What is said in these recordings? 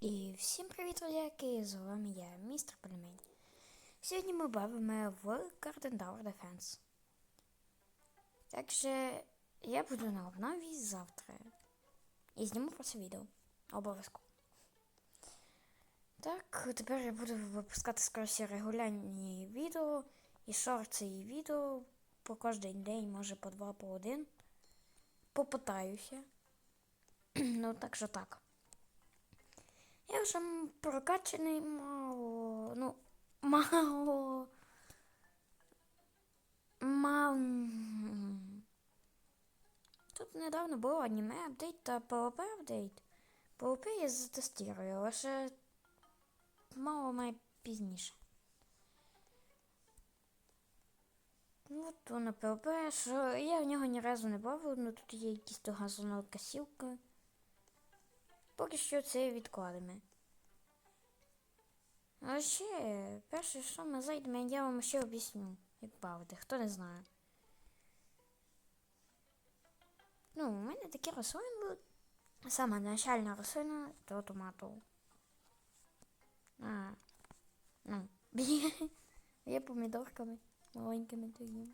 І всім привіт, друзяки! З вами я, містер Пельмень. Сьогодні ми бавимо в Garden Tower Defense. Так я буду на обнові завтра. І зніму про це відео. Обов'язково. Так, тепер я буду випускати скорості регулярні відео, і шорти, і відео по кожен день, може по два, по один. Попитаюся. ну, так що так. Я вже прокачаний мало. Ну, мало. Мало. Тут недавно було аніме апдейт та PvP апдейт. PvP я затестирую, лише мало має пізніше. Ну, то на PvP, що я в нього ні разу не бавив, ну тут є якісь то газонокосілки. Поки що це відкладемо. А ще, перше, що ми зайдемо, я вам ще об'ясню, як бавити, хто не знає. Ну, у мене такі рослини будуть. Саме начальна рослина до томату. А, ну, є помідорками маленькими такими.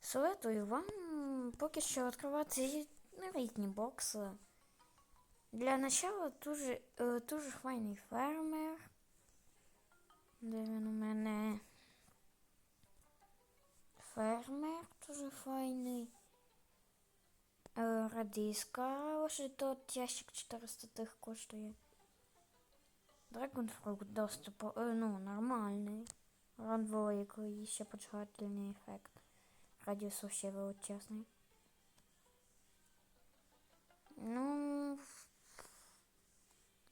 Советую вам поки що відкривати різні бокси. Для начала дуже, е, дуже файний фермер. Де він у мене? Фермер дуже файний. Е, радиска, лише тот ящик 400 тих коштує. Драгонфрукт доступ, е, ну, нормальний. Ран великий, ще почувательний ефект. Радіус ще величезний. Ну,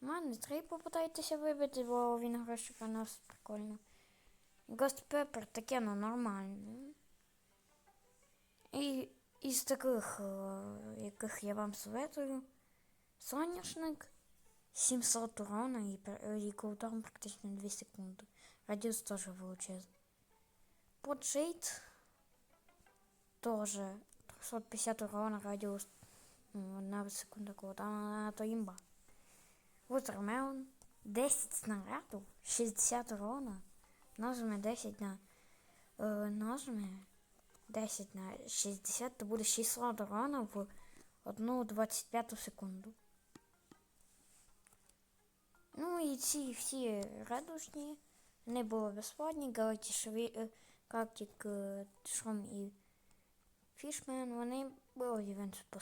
мене три попитайтеся вибити, бо він гроші приносить прикольно. Ghost Pepper таке, ну, нормальне. І із таких, е, яких я вам советую, соняшник 700 урона і, і кулдаун практично 2 секунди. Радіус теж величезний. Поджейт теж 350 урона, радіус ну, на секунду кулдауна, то імба. Watermelon 10 снарядів, 60 урона, нажме 10 на е, нажме 10 на 60, то буде 600 урона в 1,25 секунду. Ну і ці всі радужні, вони були безплатні, галактішові, е, Galactic е, Шром і Фішмен, вони були івент по.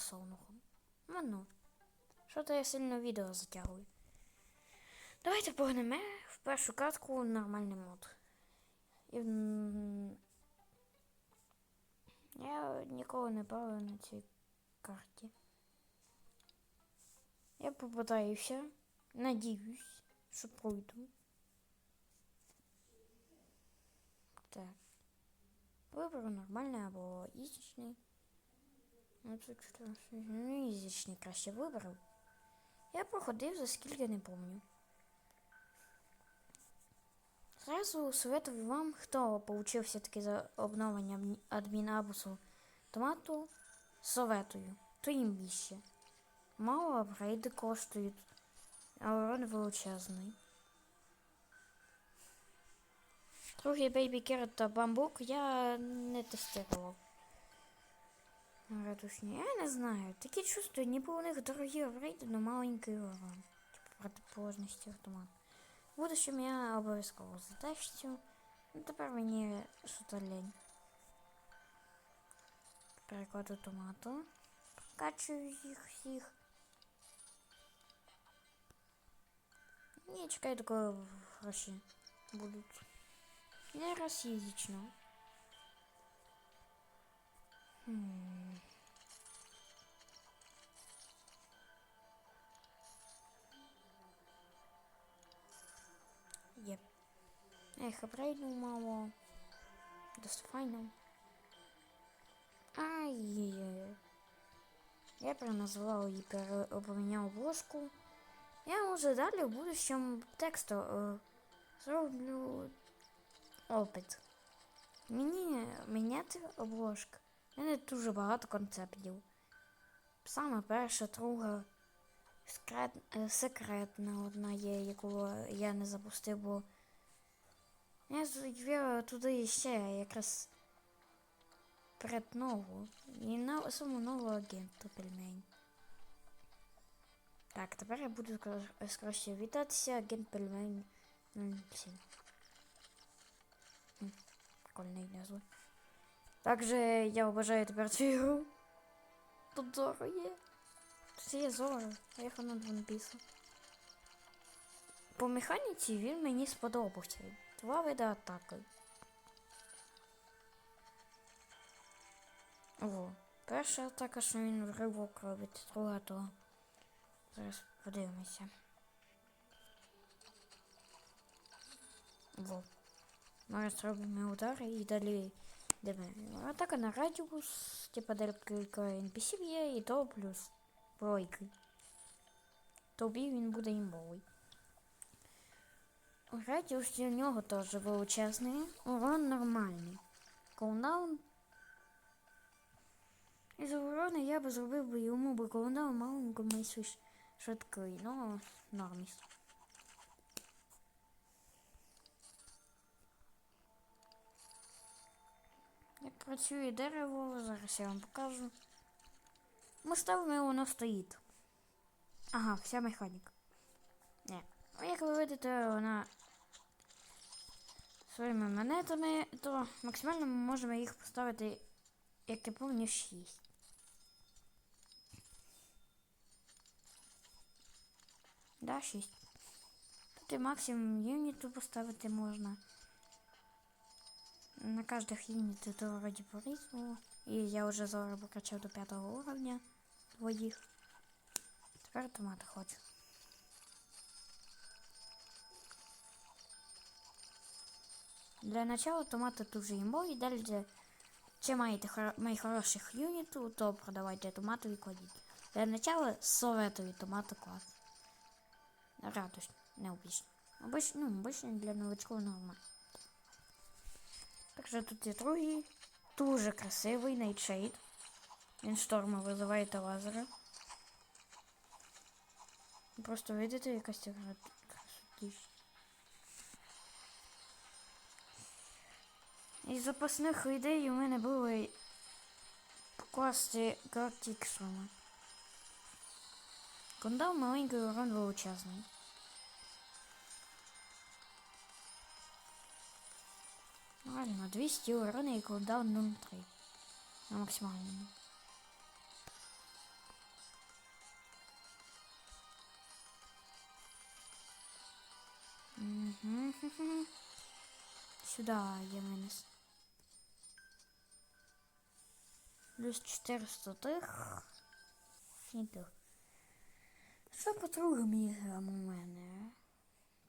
Ну, ну. Що-то я сильно відео затягую. Давайте погнемо в першу катку нормальний мод. І, я ніколи не бавив на цій карті. Я попитаюся, надіюсь, що пройду. Так. Виберу нормальний або ізічний. Ну, Ну, ізічний краще виберу. Я проходив за скільки не пам'ятаю. Зразу советую вам, хто получив таки за обновлення адмі- адмінабусу томату, советую, то їм більше. Мало апгрейди коштують, а урон величезний. Другий бейбі керет та бамбук я не тестував. Радушні, я не знаю. Такі чувствую, ніби у них дорогі апгрейди, але маленький урон. Типу протиположності автомату. В будущем я обов'язково затестю. Ну, тепер мені що-то лень. Перекладу томату. Прокачую їх всіх. Ні, чекай, такої гроші будуть. Не расізично. Хм. Ех, апгрейду мало. Досить файно. Ай. Я переназвала і перепоміняв ложку. Я може далі в будущем тексту зроблю опит. Мені міняти обложки. У мене дуже багато концептів. Саме перша, друга, секретна одна є, яку я не запустив, бо я звів туди ще якраз перед нову. І на саму нову агенту пельмень. Так, тепер я буду скоріше вітатися, агент пельмень 07. М, Прикольний назва. Также я вважаю тепер цю ігру. Тут Зоро є. Тут є Зоро, я фанат One Piece. По механіці він мені сподобався. Два види атаки. О, перша атака, що він в ривок робить, друга то. Зараз подивимося. Во. Ми зробимо удари і далі йдемо. Атака на радіус, типа декілька NPC є, і то плюс великий. Тобі він буде імбовий. Радіус у нього теж величезний, урон нормальний. Коундаун. Із урона я би зробив би йому би коундаун маленько майсуш швидкий, ну норміс. Як працює дерево, зараз я вам покажу. Ми ставимо воно стоїть. Ага, вся механіка. Не. Ну, як ви видите, вона своїми монетами, то максимально ми можемо їх поставити, як я пам'ятаю, 6. Да, 6. Тут і максимум юніту поставити можна. На каждых юнитах то вроде по-різному. І я вже зараз прокачав до п'ятого уровня двоїх. Тепер автомати хочу. Для начала томати дуже імбові, далі для... Чи маєте хоро... май хороших юнітів, то продавайте томати і кладіть. Для начала советую томати клас. Радость, не обычно. Обычно, ну, обычно для новичков нормально. Также тут є другий, дуже красивий Nightshade. Він шторма визиває та лазера. Просто видите, якась ця красотища. Із запасних ідей у мене було покласти Гортіксума. Кондал маленький урон величезний. Реально, 200 урона і кулдаун 0,3 на максимальному. Сюда я винес. Плюс 400 тих. Іду. Що по другим іграм у мене?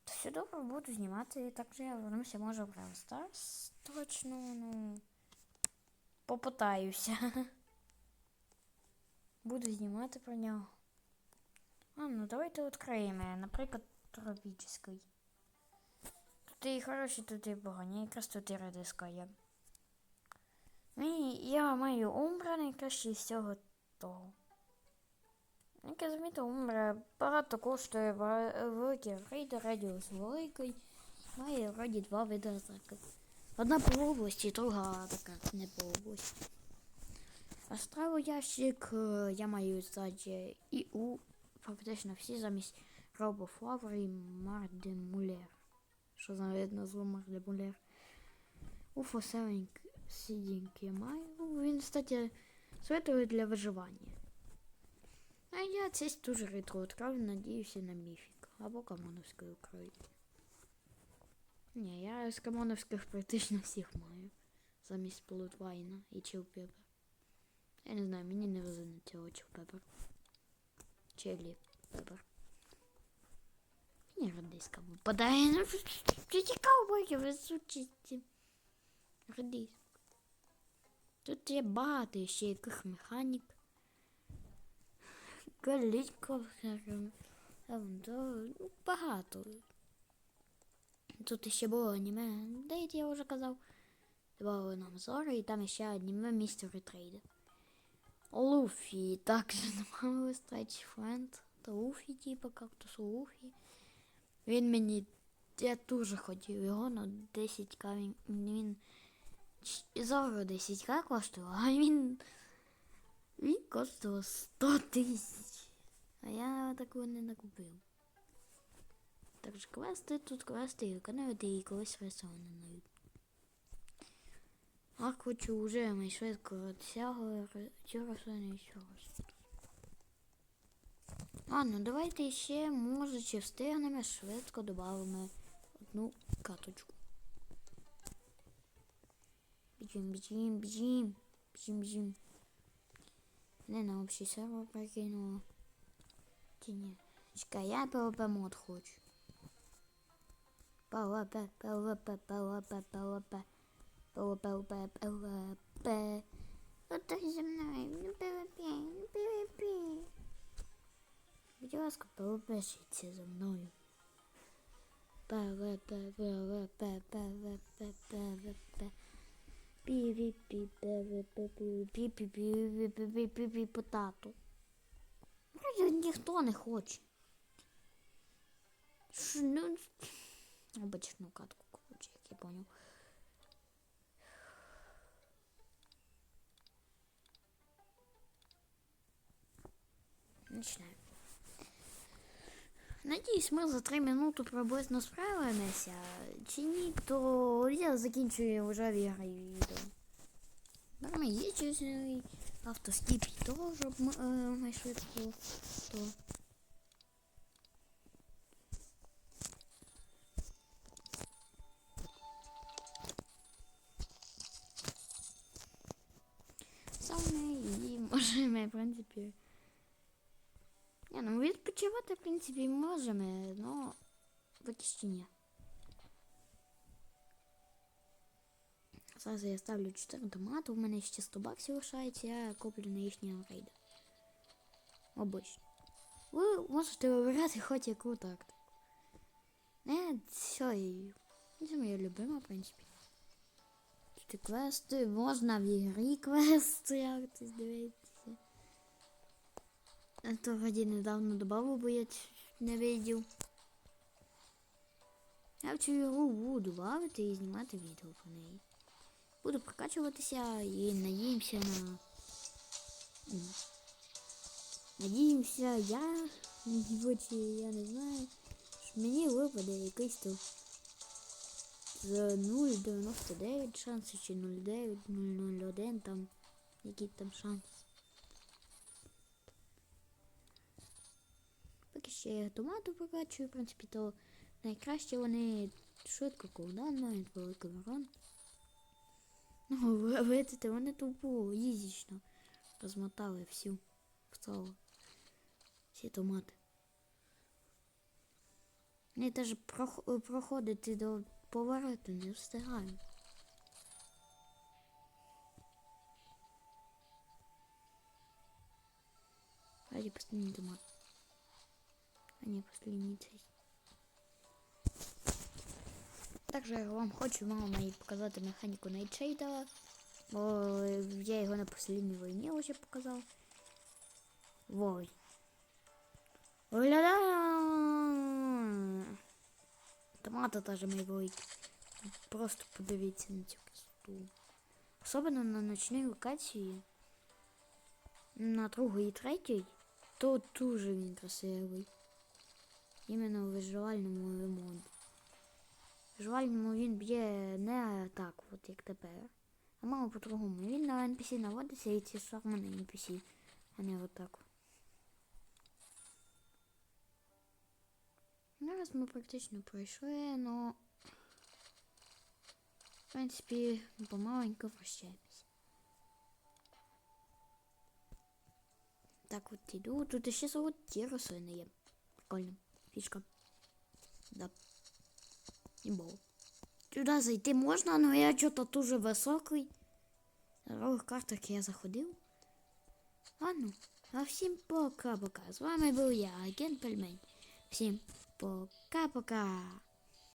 Та все добре буду знімати, і же я вернуся, може, в Brawl. Точно, ну. Попитаюся. Буду знімати про нього. А, ну давайте відкриємо, наприклад, тропічний. Тут і хороші, тут і погані, якраз тут і редиска є. Мені, я маю Умбра найкраще з цього того. Як я замітив, Умбра багато коштує, великий рейдер, радіус великий. Має вроді два види атаки. Одна по області, друга така не по області. А ящик е, я маю ззаді і у фактично всі замість Робофлавер і Мардемулер. Що за назву Мардемулер. У Фосевеньк Сідінг я маю. Він, кстати, советує для виживання. А я цей дуже ретро відкрав, надіюся на міфік. Або Камоновської України. Ні, я з Камоновських практично всіх маю. Замість Плутвайна і Чилпепер. Я не знаю, мені не везе на цього Чилпепер. Челі Пепер. Мені радиска випадає. Ну, що цікаво, боки висучісті. Радиска. Тут є багато ще яких механік. Колічко, ну, багато. Тут ще було аніме, де я вже казав. Добавили нам зори і там ще аніме містер Трейд. Луфі також добавили Stretch Friend кактуса Уфі, типу кактусу Уфі. Він мені. Я дуже хотів його на 10к. Він, він зараз 10к коштував, а він. Він коштував 100 тисяч. А я такого не накупив. Так що квести тут квести виконувати і колись навіть. А хочу вже ми швидко досягли ще. А, ну давайте ще, може, чи встигнемо, швидко додамо одну каточку. Біжим, біжим, біжим, біжим, біжим. Не на общий сервер прикинула. Чи ні? Чекай, я PvP мод хочу. PvP, PvP, PvP. PvP, PvP, PvP. Отай зі мною, не PvP, не PvP. Будь ласка, PvP-шіться за мною. PvP, PvP, PvP, PvP. Потату. Ніхто не хоче. Ну, обичну катку, короче, як я понял. Начинаем. Надіюсь, ми за 3 минути приблизно справимося. Чи ні, то я закінчую вже ігри відео. Норма є е, автоскіп того, щоб ми, е, то. Саме і можемо, в принципі. Не, ну відпочивати, в принципі, можемо, но поки що ні. Зараз я ставлю 4 томати, у мене ще 100 баксів лишається, я куплю на їхнього рейда. Обично. Ви можете вибирати хоч яку тактику. Не, все, і це моя любима, в принципі. Тут квести, можна в ігрі квести, як ти дивитися. То вроді недавно добавив, бо я не видів. Я в цю ігру буду бавити і знімати відео про неї. Буду прокачуватися і надіємося на. Надіємося, я, хоч я не знаю, що мені випаде якийсь з 0,99 шанси чи 0,9, 0,01 там, який там шанс. Поки ще я томату прокачую, в принципі, то найкраще вони швидко кулдаун мають великий урон. Ну, ви видите, вони тупо їзічно розмотали всю в цілу. Всі томати. Вони теж прох- проходити до повороту не встигають. Раді последний томат. А не последний цей. Также я вам хочу мама і показати механіку Найтшейда. Бо я його на последній війні вже показав. Вой. Виглядає. Томата теж мій. Просто подивіться на цю красоту. Особливо на ночній локації. На другій і третій. То дуже він красивий. Іменно в виживальному ремонті. В виживальному він б'є не так, от як тепер. А мало по-другому. Він на NPC наводиться і ці шарми на NPC, а не отак. Зараз ми практично пройшли, но в принципі помаленьку прощаємось. Так от іду. Тут ще золоті рослини є. Прикольно. Фішка. Да. І було. Зайти можна, але я чого-то дуже високий. На других картах я заходив. ну, а всім пока-пока. З вами був я, агент Пельмень. Всім пока-пока.